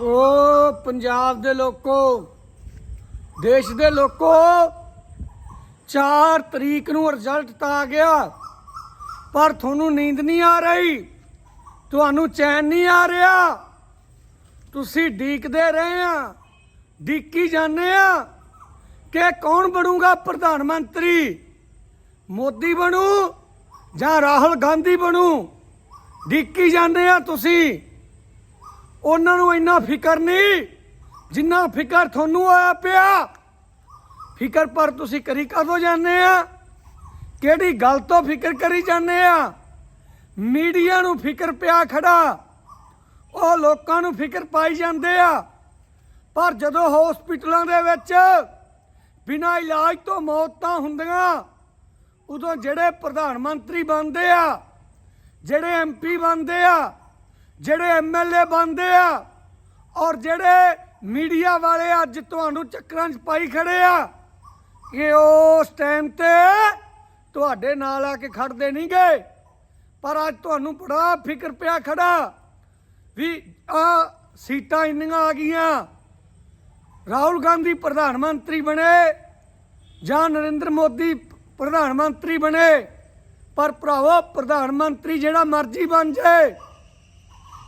ਓ ਪੰਜਾਬ ਦੇ ਲੋਕੋ, ਦੇਸ਼ ਦੇ ਲੋਕੋ 4 ਤਰੀਕ ਨੂੰ ਰਿਜ਼ਲਟ ਤਾਂ ਆ ਗਿਆ, ਪਰ ਤੁਹਾਨੂੰ ਨੀਂਦ ਨਹੀਂ ਆ ਰਹੀ, ਤੁਹਾਨੂੰ ਚੈਨ ਨਹੀਂ ਆ ਰਿਹਾ। ਤੁਸੀਂ ਡੀਕਦੇ ਰਹੇ ਆ, ਡੀਕੀ ਜਾਂਦੇ ਆ ਕਿ ਕੌਣ ਬਣੂਗਾ ਪ੍ਰਧਾਨ ਮੰਤਰੀ? ਮੋਦੀ ਬਣੂ ਜਾਂ ਰਾਹੁਲ ਗਾਂਧੀ ਬਣੂ? ਡੀਕੀ ਜਾਂਦੇ ਆ ਤੁਸੀਂ। ਉਹਨਾਂ ਨੂੰ ਇੰਨਾ ਫਿਕਰ ਨਹੀਂ, ਜਿੰਨਾ ਫਿਕਰ ਤੁਹਾਨੂੰ ਆਇਆ ਪਿਆ। ਫਿਕਰ ਪਰ ਤੁਸੀਂ ਕਰੀ ਕਦੋਂ ਜਾਂਦੇ ਆ? ਕਿਹੜੀ ਗੱਲ ਤੋਂ ਫਿਕਰ ਕਰੀ ਜਾਂਦੇ ਆ? ਮੀਡੀਆ ਨੂੰ ਫਿਕਰ ਪਿਆ ਖੜਾ। ਉਹ ਲੋਕਾਂ ਨੂੰ ਫਿਕਰ ਪਾਈ ਜਾਂਦੇ ਆ। ਪਰ ਜਦੋਂ ਹਸਪੀਟਲਾਂ ਦੇ ਵਿੱਚ ਬਿਨਾਂ ਇਲਾਜ ਤੋਂ ਮੌਤਾਂ ਹੁੰਦੀਆਂ, ਉਦੋਂ ਜਿਹੜੇ ਪ੍ਰਧਾਨ ਮੰਤਰੀ ਬਣਦੇ ਆ, ਜਿਹੜੇ ਐਮਪੀ ਬਣਦੇ ਆ ਜਿਹੜੇ ਐਮਐਲਏ ਬਣਦੇ ਆ ਔਰ ਜਿਹੜੇ ਮੀਡੀਆ ਵਾਲੇ ਅੱਜ ਤੁਹਾਨੂੰ ਚੱਕਰਾਂ 'ਚ ਪਾਈ ਖੜੇ ਆ, ਇਹ ਉਸ ਟਾਈਮ ਤੇ ਤੁਹਾਡੇ ਨਾਲ ਆ ਕੇ ਖੜਦੇ ਨਹੀਂ ਗਏ। ਪਰ ਅੱਜ ਤੁਹਾਨੂੰ ਬੜਾ ਫਿਕਰ ਪਿਆ ਖੜਾ ਵੀ ਆ ਸੀਟਾਂ ਇੰਨੀਆਂ ਆ ਗਈਆਂ। ਰਾਹੁਲ ਗਾਂਧੀ ਪ੍ਰਧਾਨ ਮੰਤਰੀ ਬਣੇ ਜਾਂ ਨਰਿੰਦਰ ਮੋਦੀ ਪ੍ਰਧਾਨ ਮੰਤਰੀ ਬਣੇ, ਪਰ ਭਰਾਵੋ, ਪ੍ਰਧਾਨ ਮੰਤਰੀ ਜਿਹੜਾ ਮਰਜ਼ੀ ਬਣ ਜਾਏ।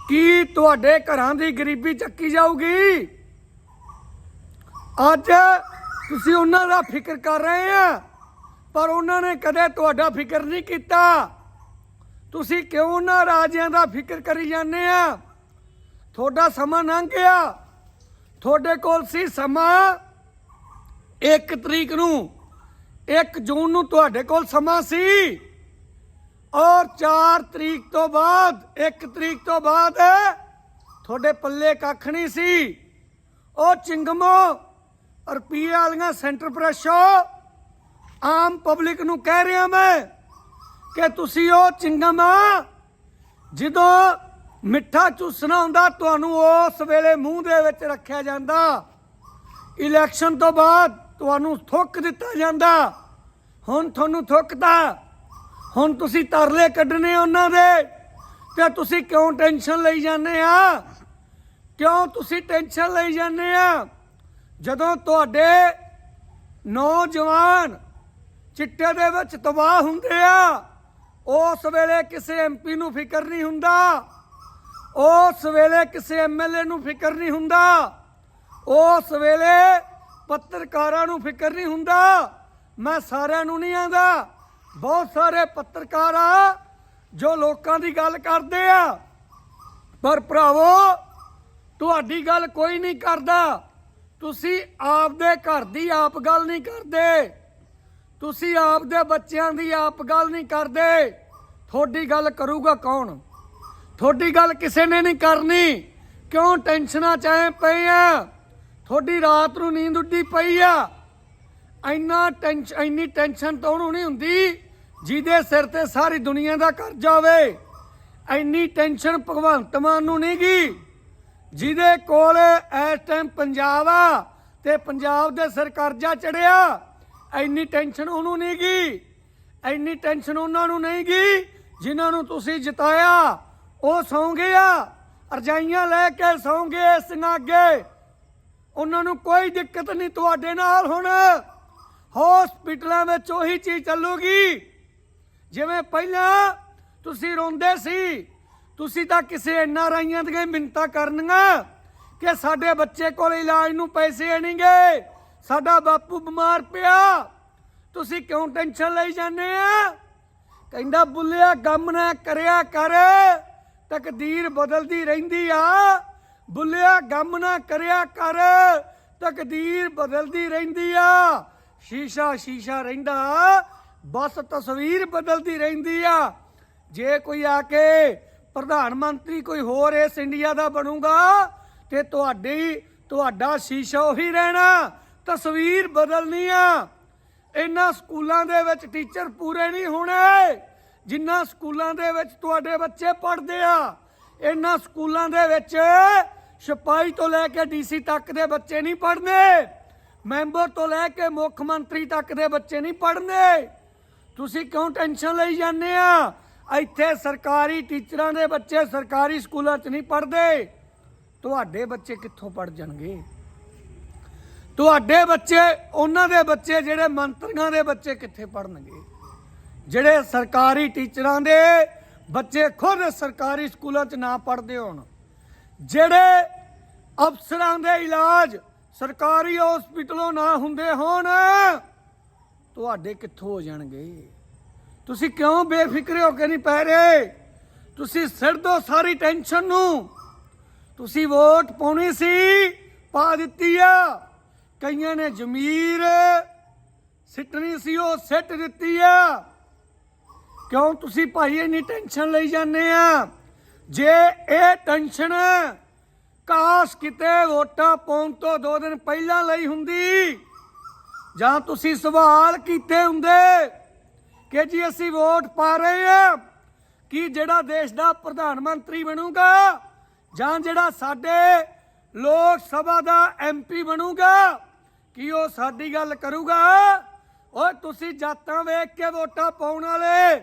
ਕੀ ਤੁਹਾਡੇ ਘਰਾਂ ਦੀ ਗਰੀਬੀ ਚੱਕੀ ਜਾਊਗੀ? ਅੱਜ ਤੁਸੀਂ ਉਹਨਾਂ ਦਾ ਫਿਕਰ ਕਰ ਰਹੇ ਆ, ਪਰ ਉਹਨਾਂ ਨੇ ਕਦੇ ਤੁਹਾਡਾ ਫਿਕਰ ਨਹੀਂ ਕੀਤਾ। ਤੁਸੀਂ ਕਿਉਂ ਉਹਨਾਂ ਰਾਜਿਆਂ ਦਾ ਫਿਕਰ ਕਰੀ ਜਾਂਦੇ ਆ? ਤੁਹਾਡਾ ਸਮਾਂ ਲੰਘ ਗਿਆ। ਤੁਹਾਡੇ ਕੋਲ ਸੀ ਸਮਾਂ। 1 ਤਰੀਕ ਨੂੰ 1 ਜੂਨ ਨੂੰ ਤੁਹਾਡੇ ਕੋਲ ਸਮਾਂ ਸੀ। ਔਰ 4 ਤਰੀਕ ਤੋਂ ਬਾਅਦ 1 ਤਰੀਕ ਤੋਂ ਬਾਅਦ ਤੁਹਾਡੇ ਪੱਲੇ ਕੱਖ ਨਹੀਂ ਸੀ। ਉਹ ਚਿੰਗਮੋ, ਰੁਪਈਏ ਵਾਲੀਆਂ ਸੈਂਟਰ ਪ੍ਰੈਸ਼ੋ, ਆਮ ਪਬਲਿਕ ਨੂੰ ਕਹਿ ਰਿਹਾ ਮੈਂ ਕਿ ਤੁਸੀਂ ਉਹ ਚਿੰਗਮ ਆ, ਜਦੋਂ ਮਿੱਠਾ ਚੂਸਣਾ ਹੁੰਦਾ, ਤੁਹਾਨੂੰ ਉਸ ਵੇਲੇ ਮੂੰਹ ਦੇ ਵਿੱਚ ਰੱਖਿਆ ਜਾਂਦਾ। ਇਲੈਕਸ਼ਨ ਤੋਂ ਬਾਅਦ ਤੁਹਾਨੂੰ ਥੁੱਕ ਦਿੱਤਾ ਜਾਂਦਾ। ਹੁਣ ਤੁਹਾਨੂੰ ਥੁੱਕਦਾ ਹੁਣ ਤੁਸੀਂ ਤਰਲੇ ਕੱਢਣੇ ਉਹਨਾਂ ਦੇ, ਤੇ ਤੁਸੀਂ ਕਿਉਂ ਟੈਨਸ਼ਨ ਲਈ ਜਾਂਦੇ ਆ? ਕਿਉਂ ਤੁਸੀਂ ਟੈਨਸ਼ਨ ਲਈ ਜਾਂਦੇ ਆ? ਜਦੋਂ ਤੁਹਾਡੇ ਨੌਜਵਾਨ ਚਿੱਟੇ ਦੇ ਵਿੱਚ ਤਬਾਹ ਹੁੰਦੇ ਆ, ਉਸ ਵੇਲੇ ਕਿਸੇ ਐਮਪੀ ਨੂੰ ਫਿਕਰ ਨਹੀਂ ਹੁੰਦਾ, ਉਸ ਵੇਲੇ ਕਿਸੇ ਐਮਐਲਏ ਨੂੰ ਫਿਕਰ ਨਹੀਂ ਹੁੰਦਾ, ਉਸ ਵੇਲੇ ਪੱਤਰਕਾਰਾਂ ਨੂੰ ਫਿਕਰ ਨਹੀਂ ਹੁੰਦਾ। ਮੈਂ ਸਾਰਿਆਂ ਨੂੰ ਨਹੀਂ ਆਂਦਾ ਬਹੁਤ ਸਾਰੇ ਪੱਤਰਕਾਰ ਆ ਜੋ ਲੋਕਾਂ ਦੀ ਗੱਲ ਕਰਦੇ ਆ। ਪਰ ਭਰਾਵੋ, ਤੁਹਾਡੀ ਗੱਲ ਕੋਈ ਨਹੀਂ ਕਰਦਾ। ਤੁਸੀਂ ਆਪਦੇ ਘਰ ਦੀ ਆਪ ਗੱਲ ਨਹੀਂ ਕਰਦੇ। ਤੁਸੀਂ ਆਪਦੇ ਬੱਚਿਆਂ ਦੀ ਆਪ ਗੱਲ ਨਹੀਂ ਕਰਦੇ। ਤੁਹਾਡੀ ਗੱਲ ਕਰੂਗਾ ਕੌਣ? ਤੁਹਾਡੀ ਗੱਲ ਕਿਸੇ ਨੇ ਨਹੀਂ ਕਰਨੀ। ਕਿਉਂ ਟੈਨਸ਼ਨਾਂ ਚਾਹੇ ਪਏ ਆ? ਤੁਹਾਡੀ ਰਾਤ ਨੂੰ ਨੀਂਦ ਉੱਡੀ ਪਈ ਆ। ਇੰਨਾ ਟੈਨਸ਼ਨ ਇੰਨੀ ਟੈਨਸ਼ਨ ਤਾਂ ਉਹਨੂੰ ਨਹੀਂ ਹੁੰਦੀ ਜਿਹਦੇ ਸਿਰ ਤੇ ਸਾਰੀ ਦੁਨੀਆ ਦਾ ਕਰਜ਼ਾ ਹੋਵੇ। ਇੰਨੀ ਟੈਨਸ਼ਨ ਭਗਵੰਤ ਮਾਨ ਨੂੰ ਨਹੀਂ ਗੀ ਜਿਹਦੇ ਕੋਲ ਇਸ ਟਾਈਮ ਪੰਜਾਬ ਆ ਤੇ ਪੰਜਾਬ ਦੇ ਸਿਰ ਕਰਜ਼ਾ ਚੜਿਆ, ਇੰਨੀ ਟੈਨਸ਼ਨ ਉਹਨੂੰ ਨਹੀਂ ਗੀ ਇੰਨੀ ਟੈਨਸ਼ਨ ਉਹਨਾਂ ਨੂੰ ਨਹੀਂ ਗੀ ਜਿਨ੍ਹਾਂ ਨੂੰ ਤੁਸੀਂ ਜਿਤਾਇਆ। ਉਹ ਸੌਂ ਗਿਆ ਰਜਾਈਆਂ ਲੈ ਕੇ ਸੌਂ ਗਏ ਸਿੰਘਾਂ ਅੱਗੇ ਉਹਨਾਂ ਨੂੰ ਕੋਈ ਦਿੱਕਤ ਨਹੀਂ ਤੁਹਾਡੇ ਨਾਲ ਹੁਣ। ਹਸਪੀਟਲਾਂ ਵਿੱਚ ਉਹੀ ਚੀਜ਼ ਚੱਲੂਗੀ। ਜਿਵੇਂ ਪਹਿਲਾਂ ਤੁਸੀਂ ਰੋਂਦੇ ਸੀ, ਤੁਸੀਂ ਤਾਂ ਕਿਸੇ ਐਨਆਰਆਈਆਂ ਦੀਆਂ ਮਿੰਤਾ ਕਰਨੀਆਂ ਕਿ ਸਾਡੇ ਬੱਚੇ ਕੋਲ ਇਲਾਜ ਨੂੰ ਪੈਸੇ ਨਹੀਂਗੇ ਸਾਡਾ ਬਾਪੂ ਬਿਮਾਰ ਪਿਆ। ਤੁਸੀਂ ਕਿਉਂ ਟੈਨਸ਼ਨ ਲਈ ਜਾਂਦੇ ਆ? ਕਹਿੰਦਾ, ਬੁੱਲਿਆ, ਗਮ ਨਾ ਕਰਿਆ ਕਰ। ਤਕਦੀਰ ਬਦਲਦੀ ਰਹਿੰਦੀ ਆ। ਬੁੱਲਿਆ, ਗਮ ਨਾ ਕਰਿਆ ਕਰ। ਤਕਦੀਰ ਬਦਲਦੀ ਰਹਿੰਦੀ ਆ। ਸ਼ੀਸ਼ਾ ਸ਼ੀਸ਼ਾ ਰਹਿੰਦਾ, ਬਸ ਤਸਵੀਰ ਬਦਲਦੀ ਰਹਿੰਦੀ ਆ। ਜੇ ਕੋਈ ਆ ਕੇ ਪ੍ਰਧਾਨ ਮੰਤਰੀ ਕੋਈ ਹੋਰ ਇਸ ਇੰਡੀਆ ਦਾ ਬਣੂਗਾ, ਤੇ ਤੁਹਾਡੀ, ਤੁਹਾਡਾ ਸ਼ੀਸ਼ਾ ਉਹੀ ਰਹਿਣਾ, ਤਸਵੀਰ ਬਦਲਣੀ ਆ। ਇਹਨਾਂ ਸਕੂਲਾਂ ਦੇ ਵਿੱਚ ਟੀਚਰ ਪੂਰੇ ਨਹੀਂ ਹੋਣੇ, ਜਿੰਨਾ ਸਕੂਲਾਂ ਦੇ ਵਿੱਚ ਤੁਹਾਡੇ ਬੱਚੇ ਪੜ੍ਹਦੇ ਆ। ਇਹਨਾਂ ਸਕੂਲਾਂ ਦੇ ਵਿੱਚ ਸਿਪਾਹੀ ਤੋਂ ਲੈ ਕੇ ਡੀਸੀ ਤੱਕ ਦੇ ਬੱਚੇ ਨਹੀਂ ਪੜ੍ਹਦੇ। ਮੈਂਬਰ ਤੋਂ ਲੈ ਕੇ ਮੁੱਖ ਮੰਤਰੀ ਤੱਕ ਦੇ ਬੱਚੇ ਨਹੀਂ ਪੜ੍ਹਨੇ। ਤੁਸੀਂ ਕਿਉਂ ਟੈਨਸ਼ਨ ਲਈ ਜਾਂਦੇ ਆ? ਇੱਥੇ ਸਰਕਾਰੀ ਟੀਚਰਾਂ ਦੇ ਬੱਚੇ ਸਰਕਾਰੀ ਸਕੂਲਾਂ 'ਚ ਨਹੀਂ ਪੜ੍ਹਦੇ। ਤੁਹਾਡੇ ਬੱਚੇ ਕਿੱਥੋਂ ਪੜ ਜਾਣਗੇ? ਤੁਹਾਡੇ ਬੱਚੇ, ਉਹਨਾਂ ਦੇ ਬੱਚੇ ਜਿਹੜੇ ਮੰਤਰੀਆਂ ਦੇ ਬੱਚੇ ਕਿੱਥੇ ਪੜਨਗੇ ਜਿਹੜੇ ਸਰਕਾਰੀ ਟੀਚਰਾਂ ਦੇ ਬੱਚੇ ਖੁਦ ਸਰਕਾਰੀ ਸਕੂਲਾਂ 'ਚ ਨਾ ਪੜ੍ਹਦੇ ਹੋਣ, ਜਿਹੜੇ ਅਫਸਰਾਂ ਦੇ ਇਲਾਜ ਸਰਕਾਰੀ ਹਸਪੀਟਲੋਂ ਨਾ ਹੁੰਦੇ ਹੋਣ, ਤੁਹਾਡੇ ਕਿੱਥੋਂ ਹੋ ਜਾਣਗੇ? ਤੁਸੀਂ ਕਿਉਂ ਬੇਫਿਕਰ ਹੋ ਕੇ ਨਹੀਂ ਪੈ ਰਹੇ? ਤੁਸੀਂ ਸਿਰ ਦੋ ਸਾਰੀ ਟੈਨਸ਼ਨ ਨੂੰ। ਤੁਸੀਂ ਵੋਟ ਪਾਉਣੀ ਸੀ, ਪਾ ਦਿੱਤੀ ਆ। ਕਈਆਂ ਨੇ ਜ਼ਮੀਰ ਸਿੱਟਣੀ ਸੀ, ਉਹ ਸਿੱਟ ਦਿੱਤੀ ਆ। ਕਿਉਂ ਤੁਸੀਂ ਭਾਈ ਇੰਨੀ ਟੈਨਸ਼ਨ ਲਈ ਜਾਂਦੇ ਆ? ਜੇ ਇਹ ਟੈਨਸ਼ਨ ਕਾਸ਼ ਕਿਤੇ ਵੋਟਾਂ ਪਾਉਣ ਤੋਂ ਦੋ ਦਿਨ ਪਹਿਲਾਂ ਲਈ ਹੁੰਦੀ? ਜਾਂ ਤੁਸੀਂ ਸਵਾਲ ਕੀਤੇ ਹੁੰਦੇ ਕਿ ਜੀ ਅਸੀਂ ਵੋਟ ਪਾ ਰਹੇ ਹਾਂ ਕਿ ਜਿਹੜਾ ਦੇਸ਼ ਦਾ ਪ੍ਰਧਾਨ ਮੰਤਰੀ ਬਣੂਗਾ? ਜਾਂ ਜਿਹੜਾ ਸਾਡੇ ਲੋਕ ਸਭਾ ਦਾ ਐਮਪੀ ਬਣੂਗਾ? ਕੀ ਉਹ ਸਾਡੀ ਗੱਲ ਕਰੂਗਾ? ਓਏ, ਤੁਸੀਂ ਜਾਤਾਂ ਵੇਖ ਕੇ ਵੋਟਾਂ ਪਾਉਣ ਵਾਲੇ,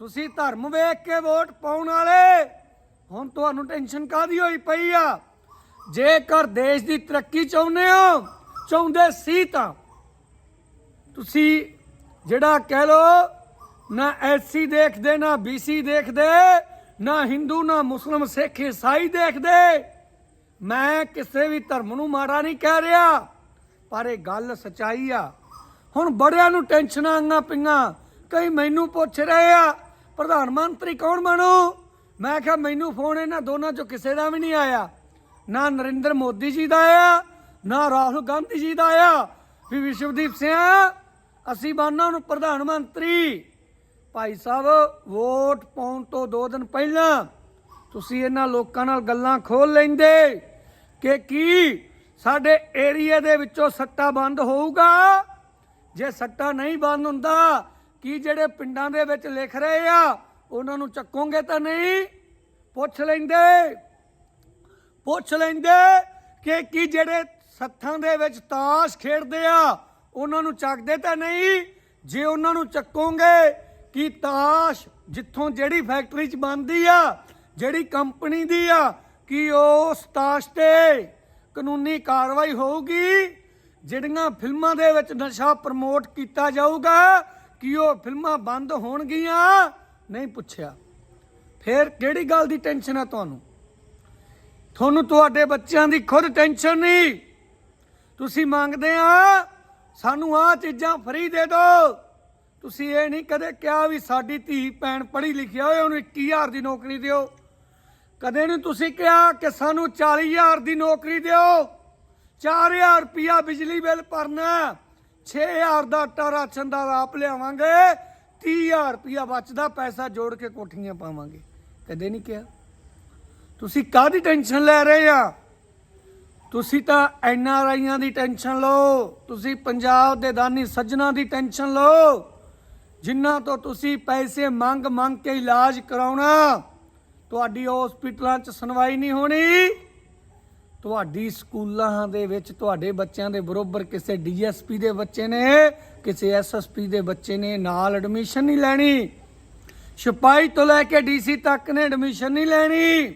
ਤੁਸੀਂ ਧਰਮ ਵੇਖ ਕੇ ਵੋਟ ਪਾਉਣ ਵਾਲੇ। ਹੁਣ ਤੁਹਾਨੂੰ ਟੈਨਸ਼ਨ ਕਾਦੀ ਹੋਈ ਪਈ ਆ? ਜੇਕਰ ਦੇਸ਼ ਦੀ ਤਰੱਕੀ ਚਾਹੁੰਦੇ ਹੋ, ਚਾਹੁੰਦੇ ਸੀ ਤਾਂ ਤੁਸੀਂ ਜਿਹੜਾ ਕਹਿ ਲੋ ਨਾ ਐਸਸੀ ਦੇਖਦੇ, ਨਾ ਬੀਸੀ ਦੇਖਦੇ, ਨਾ ਹਿੰਦੂ, ਨਾ ਮੁਸਲਮ, ਸਿੱਖ, ਈਸਾਈ ਦੇਖਦੇ, ਮੈਂ ਕਿਸੇ ਵੀ ਧਰਮ ਨੂੰ ਮਾੜਾ ਨਹੀਂ ਕਹਿ ਰਿਹਾ, ਪਰ ਇਹ ਗੱਲ ਸਚਾਈ ਆ। ਹੁਣ ਬੜਿਆਂ ਨੂੰ ਟੈਨਸ਼ਨਾਂ ਆਈਆਂ ਪਈਆਂ, ਕਈ ਮੈਨੂੰ ਪੁੱਛ ਰਹੇ ਆ, ਪ੍ਰਧਾਨ ਮੰਤਰੀ ਕੌਣ ਬਣੂ? ਮੈਂ ਕਿਹਾ, ਮੈਨੂੰ ਫੋਨ ਇਹਨਾਂ ਦੋਨਾਂ ਚੋਂ ਕਿਸੇ ਦਾ ਵੀ ਨਹੀਂ ਆਇਆ। ਨਾ ਨਰਿੰਦਰ ਮੋਦੀ ਜੀ ਦਾ ਆਇਆ ਨਾ ਰਾਹੁਲ ਗਾਂਧੀ ਜੀ ਦਾ ਆਇਆ ਵੀ ਵਿਸ਼ਵਦੀਪ ਸਿੰਘ, ਅਸੀਂ ਬਾਨਾਂ ਨੂੰ ਪ੍ਰਧਾਨ ਮੰਤਰੀ। ਭਾਈ ਸਾਹਿਬ, ਵੋਟ ਪਾਉਣ ਤੋਂ 2 ਦਿਨ ਪਹਿਲਾਂ ਤੁਸੀਂ ਇਹਨਾਂ ਲੋਕਾਂ ਨਾਲ ਗੱਲਾਂ ਖੋਲ ਲੈਂਦੇ ਕਿ ਕੀ ਸਾਡੇ ਏਰੀਆ ਦੇ ਵਿੱਚੋਂ ਸੱਟਾ ਬੰਦ ਹੋਊਗਾ? ਜੇ ਸੱਟਾ ਨਹੀਂ ਬੰਦ ਹੁੰਦਾ, ਕੀ ਜਿਹੜੇ ਪਿੰਡਾਂ ਦੇ ਵਿੱਚ ਲਿਖ ਰਹੇ ਆ, ਉਹਨਾਂ ਨੂੰ ਚੱਕੋਗੇ ਤਾਂ ਨਹੀਂ? ਪੁੱਛ ਲੈਂਦੇ। ਪੁੱਛ ਲੈਂਦੇ ਕਿ ਕੀ ਜਿਹੜੇ ਸੱਥਾਂ ਦੇ ਵਿੱਚ ਤਾਸ਼ ਖੇਡਦੇ ਆ, ਉਹਨਾਂ ਨੂੰ ਚੱਕਦੇ ਤਾਂ ਨਹੀਂ? ਜੇ ਉਹਨਾਂ ਨੂੰ ਚੱਕੋਗੇ, ਕਿ ਤਾਸ਼ ਜਿੱਥੋਂ ਜਿਹੜੀ ਫੈਕਟਰੀ 'ਚ ਬਣਦੀ ਆ, ਜਿਹੜੀ ਕੰਪਨੀ ਦੀ ਆ, ਕਿ ਉਸ ਤਾਸ਼ ਤੇ ਕਾਨੂੰਨੀ ਕਾਰਵਾਈ ਹੋਊਗੀ? ਜਿਹੜੀਆਂ ਫਿਲਮਾਂ ਦੇ ਵਿੱਚ ਨਸ਼ਾ ਪ੍ਰਮੋਟ ਕੀਤਾ ਜਾਊਗਾ, ਕਿ ਉਹ ਫਿਲਮਾਂ ਬੰਦ ਹੋਣਗੀਆਂ? ਨਹੀਂ ਪੁੱਛਿਆ। ਫਿਰ ਕਿਹੜੀ ਗੱਲ ਦੀ ਟੈਨਸ਼ਨ ਆ ਤੁਹਾਨੂੰ? ਤੁਹਾਨੂੰ ਤੁਹਾਡੇ ਬੱਚਿਆਂ ਦੀ ਖੁਦ ਟੈਨਸ਼ਨ ਨਹੀਂ। ਤੁਸੀਂ ਮੰਗਦੇ ਆ, ਸਾਨੂੰ ਆਹ ਚੀਜ਼ਾਂ ਫਰੀ ਦੇ ਦਿਓ ਤੁਸੀਂ ਇਹ ਨਹੀਂ ਕਦੇ ਕਿਹਾ ਵੀ ਸਾਡੀ ਧੀ ਭੈਣ ਪੜ੍ਹੀ ਲਿਖੀ ਹੋਏ ਉਹਨੂੰ 21000 ਦੀ ਨੌਕਰੀ ਦਿਓ। ਕਦੇ ਨਹੀਂ ਤੁਸੀਂ ਕਿਹਾ ਕਿ ਸਾਨੂੰ 40000 ਦੀ ਨੌਕਰੀ ਦਿਓ। 4000 ਰੁਪਿਆ ਬਿਜਲੀ ਬਿੱਲ ਭਰਨਾ 6000 ਦਾ ਆਟਾ ਰਾਸ਼ਨ ਦਾ ਆਪ ਲਿਆਵਾਂਗੇ। 30000 ਰੁਪਿਆ ਬਚਦਾ, ਪੈਸਾ ਜੋੜ ਕੇ ਕੋਠੀਆਂ ਪਾਵਾਂਗੇ। ਕਦੇ ਨਹੀਂ ਕਿਹਾ। ਤੁਸੀਂ ਕਾਹਦੀ ਟੈਨਸ਼ਨ ਲੈ ਰਹੇ ਆ? ਤੁਸੀਂ ਤਾਂ ਐਨ ਆਰ ਆਈਆਂ ਦੀ ਟੈਨਸ਼ਨ ਲਓ। ਤੁਸੀਂ ਪੰਜਾਬ ਦੇ ਦਾਨੀ ਸੱਜਣਾ ਦੀ ਟੈਨਸ਼ਨ ਲਓ। ਜਿਨ੍ਹਾਂ ਤੋਂ ਤੁਸੀਂ ਪੈਸੇ ਮੰਗ ਮੰਗ ਕੇ ਇਲਾਜ ਕਰਾਉਣਾ, ਤੁਹਾਡੀ ਹਸਪੀਟਲਾਂ 'ਚ ਸੁਣਵਾਈ ਨਹੀਂ ਹੋਣੀ। ਤੁਹਾਡੀ ਸਕੂਲਾਂ ਦੇ ਵਿੱਚ ਤੁਹਾਡੇ ਬੱਚਿਆਂ ਦੇ ਬਰੋਬਰ ਕਿਸੇ ਡੀਐਸਪੀ ਦੇ ਬੱਚੇ ਨੇ, ਕਿਸੇ ਐਸਐਸਪੀ ਦੇ ਬੱਚੇ ਨੇ ਨਾਲ ਐਡਮਿਸ਼ਨ ਨਹੀਂ ਲੈਣੀ। ਸਿਪਾਹੀ ਤੋਂ ਲੈ ਕੇ ਡੀਸੀ ਤੱਕ ਨੇ ਐਡਮਿਸ਼ਨ ਨਹੀਂ ਲੈਣੀ।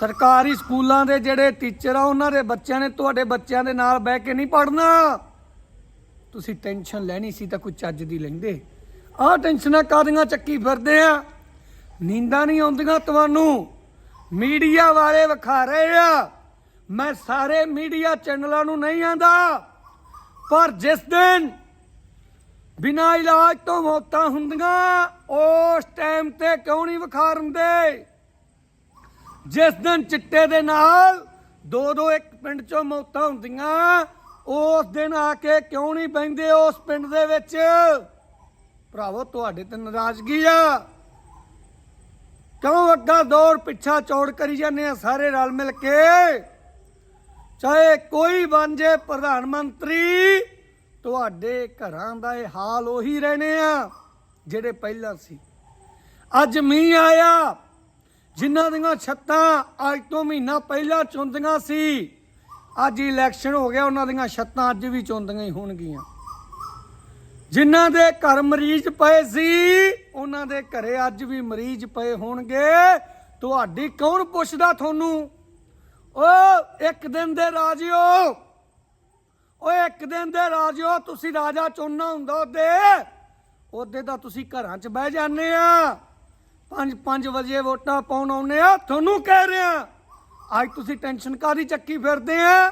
ਸਰਕਾਰੀ ਸਕੂਲਾਂ ਦੇ ਜਿਹੜੇ ਟੀਚਰ ਆ, ਉਹਨਾਂ ਦੇ ਬੱਚਿਆਂ ਨੇ ਤੁਹਾਡੇ ਬੱਚਿਆਂ ਦੇ ਨਾਲ ਬਹਿ ਕੇ ਨਹੀਂ ਪੜਨਾ ਤੁਸੀਂ ਟੈਨਸ਼ਨ ਲੈਣੀ ਸੀ ਤਾਂ ਕੋਈ ਚੱਜ ਦੀ ਲੈਂਦੇ। ਆਹ ਟੈਨਸ਼ਨਾਂ ਕਾਦੀਆਂ ਚੱਕੀ ਫਿਰਦੇ ਆ? ਨੀਂਦਾਂ ਨਹੀਂ ਆਉਂਦੀਆਂ ਤੁਹਾਨੂੰ। ਮੀਡੀਆ ਵਾਲੇ ਵਿਖਾ ਰਹੇ ਆ। ਮੈਂ ਸਾਰੇ ਮੀਡੀਆ ਚੈਨਲਾਂ ਨੂੰ ਨਹੀਂ ਆਂਦਾ। ਪਰ ਜਿਸ ਦਿਨ ਬਿਨਾਂ ਇਲਾਜ ਤੋਂ ਮੌਤਾਂ ਹੁੰਦੀਆਂ, ਉਸ ਟਾਈਮ ਤੇ ਕਿਉਂ ਨਹੀਂ ਵਿਖਾ ਰੰਦੇ ਜਿਸ ਦਿਨ ਚਿੱਟੇ ਦੇ ਨਾਲ ਦੋ ਦੋ ਇੱਕ ਪਿੰਡ ਚੋਂ ਮੌਤਾਂ ਹੁੰਦੀਆਂ, ਉਸ ਦਿਨ ਆ ਕੇ ਕਿਉਂ ਨਹੀਂ ਬੈਂਦੇ ਉਸ ਪਿੰਡ ਦੇ ਵਿੱਚ? ਭਰਾਵੋ, ਤੁਹਾਡੇ ਤੇ ਨਾਰਾਜ਼ਗੀ ਆ। ਕਿਉਂ ਅੱਗਾ ਦੌੜ ਪਿੱਛਾ ਚੌੜ ਕਰੀ ਜਾਂਦੇ ਆ ਸਾਰੇ ਰਲ ਮਿਲ ਕੇ? ਚਾਹੇ ਕੋਈ ਬਣ ਜੇ ਪ੍ਰਧਾਨ ਮੰਤਰੀ, ਤੁਹਾਡੇ ਘਰਾਂ ਦਾ ਇਹ ਹਾਲ ਉਹੀ ਰਹਿਣੇ ਆ ਜਿਹੜੇ ਪਹਿਲਾਂ ਸੀ। ਅੱਜ ਮੀਂਹ ਆਇਆ ਜਿਨ੍ਹਾਂ ਦੀਆਂ ਛੱਤਾਂ ਅੱਜ ਤੋਂ ਮਹੀਨਾ ਪਹਿਲਾਂ ਚੁੰਦੀਆਂ ਸੀ, ਅੱਜ ਇਲੈਕਸ਼ਨ ਹੋ ਗਿਆ, ਉਹਨਾਂ ਦੀਆਂ ਛੱਤਾਂ ਅੱਜ ਵੀ ਚੁੰਦੀਆਂ ਹੀ ਹੋਣਗੀਆਂ। ਜਿਨ੍ਹਾਂ ਦੇ ਘਰ ਮਰੀਜ਼ ਪਏ ਸੀ, ਉਹਨਾਂ ਦੇ ਘਰੇ ਅੱਜ ਵੀ ਮਰੀਜ਼ ਪਏ ਹੋਣਗੇ। ਤੁਹਾਡੀ ਕੌਣ ਪੁੱਛਦਾ ਤੁਹਾਨੂੰ? ਓ, ਇੱਕ ਦਿਨ ਦੇ ਰਾਜਿਓ। ਓਏ ਇੱਕ ਦਿਨ ਦੇ ਰਾਜਿਓ, ਤੁਸੀਂ ਰਾਜਾ ਚੁਣਨਾ ਹੁੰਦਾ ਉਹਦੇ। ਉਹਦੇ ਤਾਂ ਤੁਸੀਂ ਘਰਾਂ 'ਚ ਬਹਿ ਜਾਂਦੇ ਆ। 5-5 ਵਜੇ ਵੋਟਾਂ ਪਾਉਣ ਆਉਨੇ ਆ, ਤੁਹਾਨੂੰ ਕਹਿ ਰਿਹਾ। ਅੱਜ ਤੁਸੀਂ ਟੈਨਸ਼ਨ ਕਾਦੀ ਚੱਕੀ ਫਿਰਦੇ ਆ?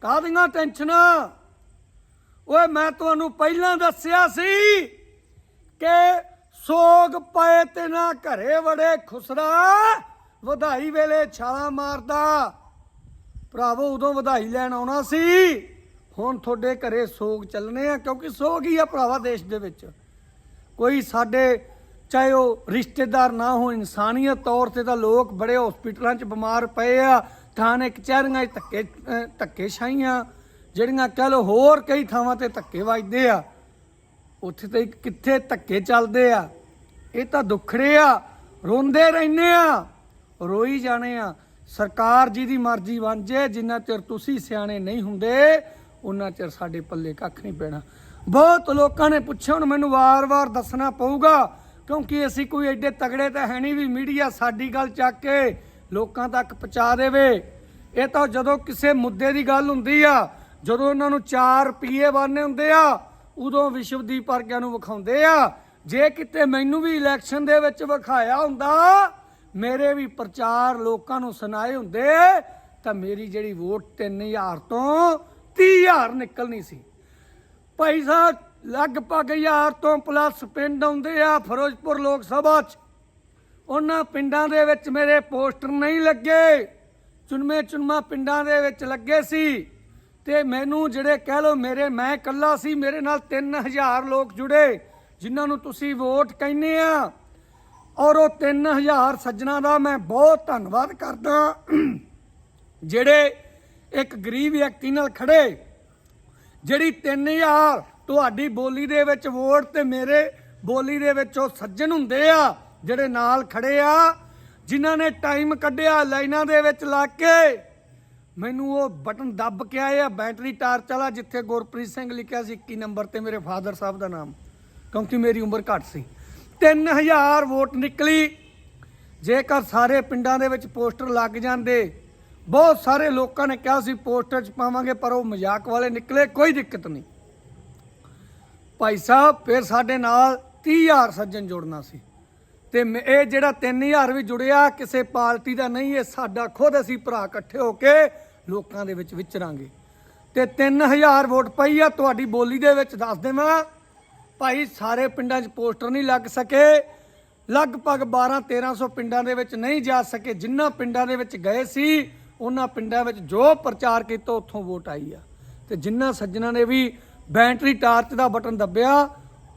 ਕਾਹਦੀਆਂ ਟੈਨਸ਼ਨਾਂ? ਓਏ, ਮੈਂ ਤੁਹਾਨੂੰ ਪਹਿਲਾਂ ਦੱਸਿਆ ਸੀ ਕਿ ਸੋਗ ਪਏ ਤੇ ਨਾ ਘਰੇ ਵੜੇ ਖੁਸਰਾ, ਵਧਾਈ ਵੇਲੇ ਛਾਲਾਂ ਮਾਰਦਾ। ਭਰਾਵੋ, ਉਦੋਂ ਵਧਾਈ ਲੈਣ ਆਉਣਾ ਸੀ। ਹੁਣ ਤੁਹਾਡੇ ਘਰੇ ਸੋਗ ਚੱਲਣੇ ਆ, ਕਿਉਂਕਿ ਸੋਗ ਹੀ ਆ ਭਰਾਵਾ ਦੇਸ਼ ਦੇ ਵਿੱਚ। ਕੋਈ ਸਾਡੇ ਚਾਹੇ ਉਹ ਰਿਸ਼ਤੇਦਾਰ ਨਾ ਹੋ ਇਨਸਾਨੀਅਤ ਤੌਰ ਤੇ ਤਾਂ ਲੋਕ ਬੜੇ ਹਸਪੀਟਲਾਂ 'ਚ ਬਿਮਾਰ ਪਏ ਆ, ਥਾਣੇ ਕਚਹਿਰੀਆਂ 'ਚ ਧੱਕੇ ਧੱਕੇ ਛਾਈਆਂ ਜਿਹੜੀਆਂ ਕਹਿ ਲੋ ਹੋਰ ਕਈ ਥਾਵਾਂ ਤੇ ਧੱਕੇ ਵੱਜਦੇ ਆ। ਉੱਥੇ ਤੇ ਕਿੱਥੇ ਧੱਕੇ ਚੱਲਦੇ ਆ। ਇਹ ਤਾਂ ਦੁੱਖੜੇ ਆ, ਰੋਂਦੇ ਰਹਿੰਦੇ ਆ, ਰੋਈ ਜਾਣੇ ਆ। ਸਰਕਾਰ ਜੀ ਦੀ ਮਰਜ਼ੀ ਬਣ ਜੇ, ਜਿੰਨਾ ਚਿਰ ਤੁਸੀਂ ਸਿਆਣੇ ਨਹੀਂ ਹੁੰਦੇ ਉਹਨਾਂ ਚਿਰ ਸਾਡੇ ਪੱਲੇ ਕੱਖ ਨਹੀਂ ਪੈਣਾ। ਬਹੁਤ ਲੋਕਾਂ ਨੇ ਪੁੱਛਿਆ, ਹੁਣ ਮੈਨੂੰ ਵਾਰ-ਵਾਰ ਦੱਸਣਾ ਪਊਗਾ ਕਿਉਂਕਿ ਅਸੀਂ ਕੋਈ ਐਡੇ ਤਗੜੇ ਤਾਂ ਹੈ ਨਹੀਂ ਵੀ ਮੀਡੀਆ ਸਾਡੀ ਗੱਲ ਚੱਕ ਕੇ ਲੋਕਾਂ ਤੱਕ ਪਹੁੰਚਾ ਦੇਵੇ। ਇਹ ਤਾਂ ਜਦੋਂ ਕਿਸੇ ਮੁੱਦੇ ਦੀ ਗੱਲ ਹੁੰਦੀ ਆ, ਜਦੋਂ ਉਹਨਾਂ ਨੂੰ 4 ਰੁਪਏ ਬਣਨੇ ਹੁੰਦੇ ਆ, ਉਦੋਂ ਵਿਸ਼ਵਦੀਪ ਵਰਗਿਆਂ ਨੂੰ ਵਿਖਾਉਂਦੇ ਆ। ਜੇ ਕਿਤੇ ਮੈਨੂੰ ਵੀ ਇਲੈਕਸ਼ਨ ਦੇ ਵਿੱਚ ਵਿਖਾਇਆ ਹੁੰਦਾ, ਮੇਰੇ ਵੀ ਪ੍ਰਚਾਰ ਲੋਕਾਂ ਨੂੰ ਸੁਣਾਏ ਹੁੰਦੇ, ਤਾਂ ਮੇਰੀ ਜਿਹੜੀ ਵੋਟ 3000 ਤੋਂ 30000 ਨਿਕਲਣੀ ਸੀ। ਭਾਈ ਸਾਹਿਬ ਲਗਭਗ ਹਜ਼ਾਰ ਤੋਂ ਪਲੱਸ ਪਿੰਡ ਆਉਂਦੇ ਆ ਫਿਰੋਜ਼ਪੁਰ ਲੋਕ ਸਭਾ 'ਚ। ਉਹਨਾਂ ਪਿੰਡਾਂ ਦੇ ਵਿੱਚ ਮੇਰੇ ਪੋਸਟਰ ਨਹੀਂ ਲੱਗੇ। ਚੁਣਵੇਂ ਚੁਣਮਾ ਪਿੰਡਾਂ ਦੇ ਵਿੱਚ ਲੱਗੇ ਸੀ। ਤੇ ਮੈਨੂੰ ਜਿਹੜੇ ਕਹਿ ਲੋ ਮੇਰੇ, ਮੈਂ ਇਕੱਲਾ ਸੀ, ਮੇਰੇ ਨਾਲ 3000 ਲੋਕ ਜੁੜੇ, ਜਿਨ੍ਹਾਂ ਨੂੰ ਤੁਸੀਂ ਵੋਟ ਕਹਿੰਦੇ ਆ। ਔਰ ਉਹ 3000 ਸੱਜਣਾ ਦਾ ਮੈਂ ਬਹੁਤ ਧੰਨਵਾਦ ਕਰਦਾ ਜਿਹੜੇ ਇੱਕ ਗਰੀਬ ਵਿਅਕਤੀ ਨਾਲ ਖੜੇ, ਜਿਹੜੀ 3000 ਤੁਹਾਡੀ ਬੋਲੀ ਦੇ ਵਿੱਚ ਵੋਟ ਤੇ ਮੇਰੇ ਬੋਲੀ ਦੇ ਵਿੱਚ ਉਹ ਸੱਜਣ ਹੁੰਦੇ ਆ, ਜਿਹੜੇ ਨਾਲ ਖੜੇ ਆ, ਜਿਨ੍ਹਾਂ ਨੇ ਟਾਈਮ ਕੱਢਿਆ ਲਾਈਨਾਂ ਦੇ ਵਿੱਚ ਲੱਗ ਕੇ। ਮੈਨੂੰ ਉਹ ਬਟਨ ਦੱਬ ਕੇ ਆਏ ਆ, ਬੈਟਰੀ ਟਾਰਚ ਵਾਲਾ, ਜਿੱਥੇ ਗੁਰਪ੍ਰੀਤ ਸਿੰਘ ਲਿਖਿਆ ਸੀ 21 ਨੰਬਰ ਤੇ ਮੇਰੇ ਫਾਦਰ ਸਾਹਿਬ ਦਾ ਨਾਮ, ਕਿਉਂਕਿ ਮੇਰੀ ਉਮਰ ਘੱਟ ਸੀ। 3000 ਵੋਟ ਨਿਕਲੀ। ਜੇਕਰ ਸਾਰੇ ਪਿੰਡਾਂ ਦੇ ਵਿੱਚ ਪੋਸਟਰ ਲੱਗ ਜਾਂਦੇ, ਬਹੁਤ ਸਾਰੇ ਲੋਕਾਂ ਨੇ ਕਿਹਾ ਸੀ, ਪੋਸਟਰ ਚ ਪਾਵਾਂਗੇ, ਪਰ ਉਹ ਮਜ਼ਾਕ ਵਾਲੇ ਨਿਕਲੇ, ਕੋਈ ਦਿੱਕਤ ਨਹੀਂ। ਭਾਈ ਸਾਹਿਬ, ਫਿਰ ਸਾਡੇ ਨਾਲ 30000 ਸੱਜਣ ਜੁੜਨਾ ਸੀ। ਤੇ ਮ- ਇਹ ਜਿਹੜਾ 3000 ਵੀ ਜੁੜਿਆ, ਕਿਸੇ ਪਾਰਟੀ ਦਾ ਨਹੀਂ, ਇਹ ਸਾਡਾ ਖੁਦ ਅਸੀਂ ਭਰਾ ਇਕੱਠੇ ਹੋ ਕੇ ਲੋਕਾਂ ਦੇ ਵਿੱਚ ਵਿਚਰਾਂਗੇ। ਤੇ 3000 ਵੋਟ ਪਈ ਆ, ਤੁਹਾਡੀ ਬੋਲੀ ਦੇ ਵਿੱਚ ਦੱਸ ਦੇਵਾਂ। ਭਾਈ, ਸਾਰੇ ਪਿੰਡਾਂ 'ਚ ਪੋਸਟਰ ਨਹੀਂ ਲੱਗ ਸਕੇ। ਲਗਭਗ 12 1300 ਪਿੰਡਾਂ ਦੇ ਵਿੱਚ ਨਹੀਂ ਜਾ ਸਕੇ। ਜਿਨ੍ਹਾਂ ਪਿੰਡਾਂ ਦੇ ਵਿੱਚ ਗਏ ਸੀ, ਉਹਨਾਂ ਪਿੰਡਾਂ ਵਿੱਚ ਜੋ ਪ੍ਰਚਾਰ ਕੀਤਾ, ਉੱਥੋਂ ਵੋਟ ਆਈ ਆ। ਤੇ ਜਿਨ੍ਹਾਂ ਸੱਜਣਾ ਨੇ ਵੀ ਬੈਟਰੀ ਟਾਰਚ ਦਾ ਬਟਨ ਦੱਬਿਆ।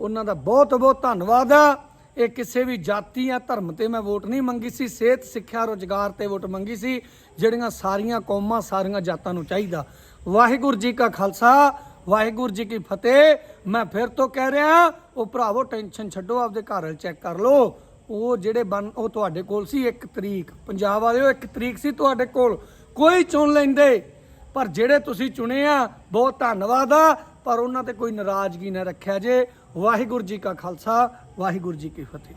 ਉਹਨਾਂ ਦਾ ਬਹੁਤ ਬਹੁਤ ਧੰਨਵਾਦ। ਆ ਇਹ ਕਿਸੇ ਵੀ ਜਾਤੀ ਜਾਂ ਧਰਮ ਤੇ ਮੈਂ ਵੋਟ ਨਹੀਂ ਮੰਗੀ ਸੀ। ਸਿਹਤ, ਸਿੱਖਿਆ, ਰੋਜ਼ਗਾਰ ਤੇ ਵੋਟ ਮੰਗੀ ਸੀ। ਜਿਹੜੀਆਂ ਸਾਰੀਆਂ ਕੌਮਾਂ, ਸਾਰੀਆਂ ਜਾਤਾਂ ਨੂੰ ਚਾਹੀਦਾ। ਵਾਹਿਗੁਰੂ ਜੀ ਕਾ ਖਾਲਸਾ, ਵਾਹਿਗੁਰੂ ਜੀ ਕੀ ਫਤਿਹ। ਮੈਂ ਫਿਰ ਤੋਂ ਕਹਿ ਰਿਹਾ, ਉਹ ਭਰਾਵੋ, ਟੈਨਸ਼ਨ ਛੱਡੋ, ਆਪਦੇ ਘਰ ਚੈੱਕ ਕਰ ਲਓ। ਉਹ ਜਿਹੜੇ ਬਨ ਉਹ ਤੁਹਾਡੇ ਕੋਲ ਸੀ, ਇੱਕ ਤਰੀਕ। ਪੰਜਾਬ ਵਾਲਿਓ, ਇੱਕ ਤਰੀਕ ਸੀ ਤੁਹਾਡੇ ਕੋਲ। ਕੋਈ ਚੁਣ ਲੈਂਦੇ। ਪਰ ਜਿਹੜੇ ਤੁਸੀਂ ਚੁਣੇ ਆ, ਬਹੁਤ ਧੰਨਵਾਦ। ਆ ਪਰ ਉਹਨਾਂ ਤੇ ਕੋਈ ਨਾਰਾਜ਼ਗੀ ਨਾ ਰੱਖਿਆ ਜੇ। ਵਾਹਿਗੁਰੂ ਜੀ ਕਾ ਖਾਲਸਾ, ਵਾਹਿਗੁਰੂ ਜੀ ਕੀ ਫਤਿਹ।